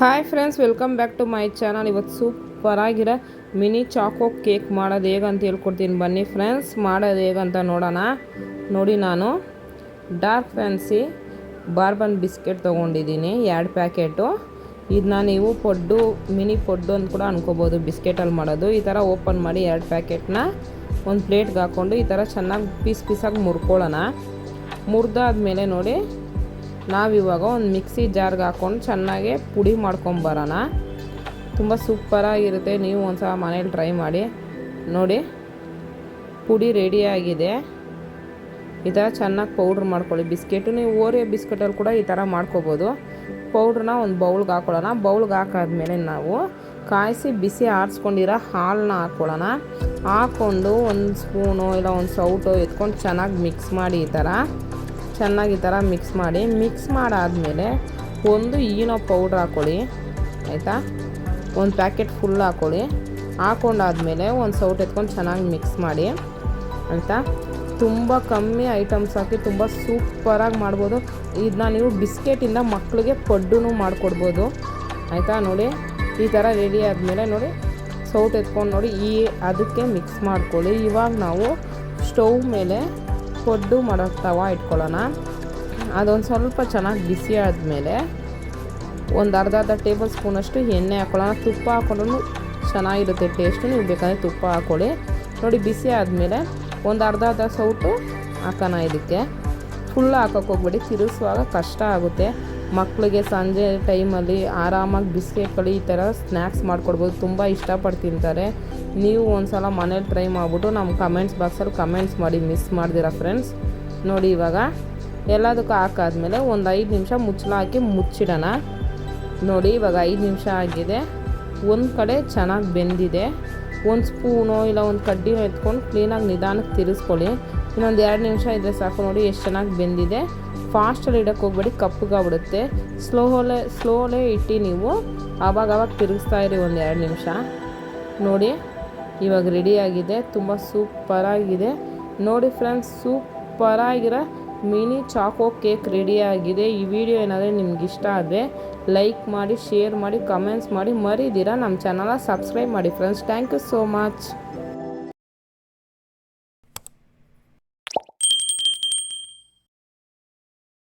Hi friends welcome back to my channel ಇವತ್ತು super ಆಗಿರೋ mini choco cake ಮಾಡೋದು ಹೇಗಂತ ಹೇಳ್ಕೊಡ್ತೀನಿ ಬನ್ನಿ ಫ್ರೆಂಡ್ಸ್ ಮಾಡೋದು ಹೇಗಂತ ನೋಡೋಣ. ನೋಡಿ ನಾನು ಡಾರ್ಕ್ ಫ್ಯಾನ್ಸಿ ಬಾರ್ಬನ್ ಬಿಸ್ಕೆಟ್ ತೊಗೊಂಡಿದ್ದೀನಿ, ಎರಡು ಪ್ಯಾಕೆಟು. ಇದನ್ನ ನೀವು ಪೊಡ್ಡು ಮಿನಿ ಪೊಡ್ಡು ಅಂತ ಕೂಡ ಅನ್ಕೋಬೋದು ಬಿಸ್ಕೆಟಲ್ಲಿ ಮಾಡೋದು. ಈ ಥರ ಓಪನ್ ಮಾಡಿ ಎರಡು ಪ್ಯಾಕೆಟ್ನ ಒಂದು ಪ್ಲೇಟ್ಗೆ ಹಾಕ್ಕೊಂಡು ಈ ಥರ ಚೆನ್ನಾಗಿ ಪೀಸ್ ಪೀಸಾಗಿ ಮುರ್ಕೊಳ್ಳೋಣ. ಮುರಿದಾದ್ಮೇಲೆ ನೋಡಿ ನಾವಿವಾಗ ಒಂದು ಮಿಕ್ಸಿ ಜಾರ್ಗೆ ಹಾಕ್ಕೊಂಡು ಚೆನ್ನಾಗಿ ಪುಡಿ ಮಾಡ್ಕೊಂಬರೋಣ ತುಂಬ ಸೂಪರಾಗಿರುತ್ತೆ. ನೀವು ಒಂದು ಸಲ ಮನೇಲಿ ಟ್ರೈ ಮಾಡಿ. ನೋಡಿ, ಪುಡಿ ರೆಡಿಯಾಗಿದೆ ಈ ಥರ ಚೆನ್ನಾಗಿ ಪೌಡ್ರ್ ಮಾಡ್ಕೊಳ್ಳಿ. ಬಿಸ್ಕೆಟು, ನೀವು ಓರಿಯೋ ಬಿಸ್ಕೆಟಲ್ಲಿ ಕೂಡ ಈ ಥರ ಮಾಡ್ಕೋಬೋದು. ಪೌಡ್ರನ್ನ ಒಂದು ಬೌಲ್ಗೆ ಹಾಕೊಳ್ಳೋಣ. ಬೌಲ್ಗೆ ಹಾಕಾದ್ಮೇಲೆ ನಾವು ಕಾಯಿಸಿ ಬಿಸಿ ಆರಿಸ್ಕೊಂಡಿರೋ ಹಾಲನ್ನ ಹಾಕ್ಕೊಳ್ಳೋಣ ಹಾಕ್ಕೊಂಡು ಒಂದು ಸ್ಪೂನು ಇಲ್ಲ ಒಂದು ಸೌಟು ಎತ್ಕೊಂಡು ಚೆನ್ನಾಗಿ ಮಿಕ್ಸ್ ಮಾಡಿ ಈ ಥರ. ಚೆನ್ನಾಗಿ ಈ ಥರ ಮಿಕ್ಸ್ ಮಾಡಿ ಮಿಕ್ಸ್ ಮಾಡಾದಮೇಲೆ ಒಂದು ಈನೋ ಪೌಡ್ರ್ ಹಾಕ್ಕೊಳ್ಳಿ ಆಯಿತಾ? ಒಂದು ಪ್ಯಾಕೆಟ್ ಫುಲ್ ಹಾಕ್ಕೊಳ್ಳಿ ಹಾಕೊಂಡಾದ್ಮೇಲೆ ಒಂದು ಸೌಟ್ ಎತ್ಕೊಂಡು ಚೆನ್ನಾಗಿ ಮಿಕ್ಸ್ ಮಾಡಿ, ಆಯಿತಾ? ತುಂಬ ಕಮ್ಮಿ ಐಟಮ್ಸ್ ಹಾಕಿ ತುಂಬ ಸೂಪರಾಗಿ ಮಾಡ್ಬೋದು. ಇದನ್ನ ನೀವು ಬಿಸ್ಕೆಟಿಂದ ಮಕ್ಕಳಿಗೆ ಪಡ್ಡು ಮಾಡಿಕೊಡ್ಬೋದು. ಆಯಿತಾ? ನೋಡಿ, ಈ ಥರ ರೆಡಿ ಆದಮೇಲೆ ನೋಡಿ, ಸೌಟ್ ಎತ್ಕೊಂಡು ನೋಡಿ ಈ, ಅದಕ್ಕೆ ಮಿಕ್ಸ್ ಮಾಡ್ಕೊಳ್ಳಿ. ಇವಾಗ ನಾವು ಸ್ಟವ್ ಮೇಲೆ ಪಡ್ಡು ಮಾಡೋ ತವ ಇಟ್ಕೊಳ್ಳೋಣ. ಅದೊಂದು ಸ್ವಲ್ಪ ಚೆನ್ನಾಗಿ ಬಿಸಿ ಆದಮೇಲೆ ಒಂದು ಅರ್ಧ ಅರ್ಧ ಟೇಬಲ್ ಸ್ಪೂನಷ್ಟು ಎಣ್ಣೆ ಹಾಕ್ಕೊಳ್ಳೋಣ ತುಪ್ಪ ಹಾಕೊಂಡ್ರೂ ಚೆನ್ನಾಗಿರುತ್ತೆ ಟೇಸ್ಟು ನೀವು ಬೇಕಾದರೆ ತುಪ್ಪ ಹಾಕ್ಕೊಳ್ಳಿ ನೋಡಿ, ಬಿಸಿ ಆದಮೇಲೆ ಒಂದು ಅರ್ಧ ಅರ್ಧ ಸೌಟು ಹಾಕೋಣ ಇದಕ್ಕೆ. ಫುಲ್ ಹಾಕೋಕೆ ಹೋಗ್ಬೇಡಿ. ತಿರುಗಿಸುವಾಗ ಕಷ್ಟ ಆಗುತ್ತೆ. ಮಕ್ಕಳಿಗೆ ಸಂಜೆ ಟೈಮಲ್ಲಿ ಆರಾಮಾಗಿ ಬಿಸ್ಕೆಟ್ಗಳು ಈ ಥರ ಸ್ನ್ಯಾಕ್ಸ್ ಮಾಡಿಕೊಡ್ಬೋದು. ತುಂಬ ಇಷ್ಟಪಟ್ಟು ತಿಂತಾರೆ ನೀವು ಒಂದು ಸಲ ಮನೇಲಿ ಟ್ರೈ ಮಾಡಿಬಿಟ್ಟು ನಮ್ಮ ಕಮೆಂಟ್ಸ್ ಬಾಕ್ಸಲ್ಲಿ ಕಮೆಂಟ್ಸ್ ಮಾಡಿ, ಮಿಸ್ ಮಾಡ್ದಿರಾ ಫ್ರೆಂಡ್ಸ್? ನೋಡಿ ಇವಾಗ ಎಲ್ಲದಕ್ಕೂ ಹಾಕಾದ್ಮೇಲೆ ಒಂದು ಐದು ನಿಮಿಷ ಮುಚ್ಚಳ ಹಾಕಿ ಮುಚ್ಚಿಡೋಣ. ನೋಡಿ ಇವಾಗ ಐದು ನಿಮಿಷ ಆಗಿದೆ. ಒಂದು ಕಡೆ ಚೆನ್ನಾಗಿ ಬೆಂದಿದೆ. ಒಂದು ಸ್ಪೂನೋ ಇಲ್ಲ ಒಂದು ಕಡ್ಡಿನೋ ಎತ್ಕೊಂಡು ಕ್ಲೀನಾಗಿ ನಿಧಾನಕ್ಕೆ ತಿರ್ಸ್ಕೊಳ್ಳಿ. ಇನ್ನೊಂದು ಎರಡು ನಿಮಿಷ ಇದ್ದರೆ ಸಾಕು ನೋಡಿ ಎಷ್ಟು ಚೆನ್ನಾಗಿ ಬೆಂದಿದೆ. ಫಾಸ್ಟಲ್ಲಿ ಇಡೋಕ್ಕೆ ಹೋಗ್ಬೇಡಿ ಕಪ್ಪಗಾಗ್ಬಿಡುತ್ತೆ ಸ್ಲೋಲೇ ಸ್ಲೋಲೇ ಇಟ್ಟು ನೀವು ಆವಾಗ ಆವಾಗ ತಿರುಗಿಸ್ತಾ ಇರಿ ಒಂದು ಎರಡು ನಿಮಿಷ. ನೋಡಿ, ಇವಾಗ ರೆಡಿಯಾಗಿದೆ ತುಂಬ ಸೂಪರಾಗಿದೆ ನೋಡಿ ಫ್ರೆಂಡ್ಸ್ ಸೂಪರಾಗಿರೋ ಮಿನಿ ಚಾಕೋ ಕೇಕ್ ರೆಡಿಯಾಗಿದೆ ಈ ವಿಡಿಯೋ ಏನಾದರೆ ನಿಮ್ಗೆ ಇಷ್ಟ ಆದರೆ ಲೈಕ್ ಮಾಡಿ ಶೇರ್ ಮಾಡಿ ಕಮೆಂಟ್ಸ್ ಮಾಡಿ ಮರಿದಿರ ನಮ್ಮ ಚಾನಲ ಸಬ್ಸ್ಕ್ರೈಬ್ ಮಾಡಿ friends thank you so much